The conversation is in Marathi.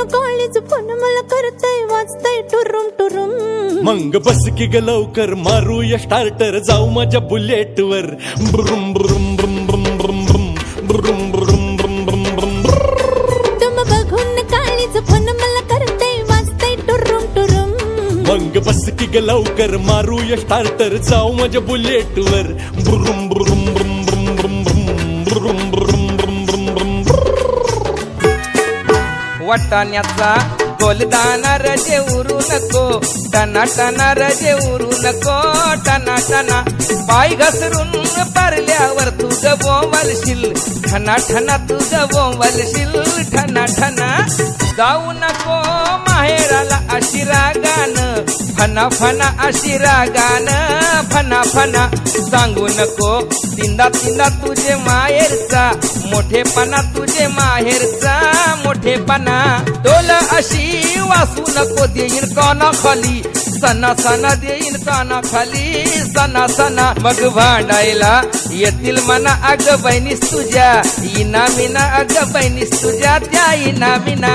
बघून कॉलेज फोन मला करतय वाचतय टुरुम टुरुम मग बस की ग लवकर मारूया स्टार्टर जाऊ माझ्या बुलेट वर ब्रुम ब्रुम ब्रुम ब्रुम ब्रुम ब्रुम ब्रुम ब्रुम ब्रुम ब्रुम ब्रुम तुम बघून कॉलेज फोन मला करतय वाचतय टुरुम टुरुम मग बस की ग लवकर मारूया स्टार्टर जाऊ माझ्या बुलेट वर ब्रुम ब्रुम वाटाण्याचा गोलदाना रजे उरू नको टना टना रजे उरू नको टना टना पाय घसरून पारल्यावर तुझं बोंबलशील ठना ठना तुझं बोंबलशील ठना ठना जाऊ नको माहेराला अशी रागानं फना फना अशी रागानं फना फना सांगू नको तिंदा तिंदा तुझे माहेरचा मोठेपणा तुझे माहेरचा. मोठेपणा डोल अशी वासू नको देईन काना खाली. सना सना देईन काना खाली. सना सना मग भांडायला येतील मना अग बहिणीस तुझ्या. इना मिना अग बहिणीस तुझ्या त्या इना मिना.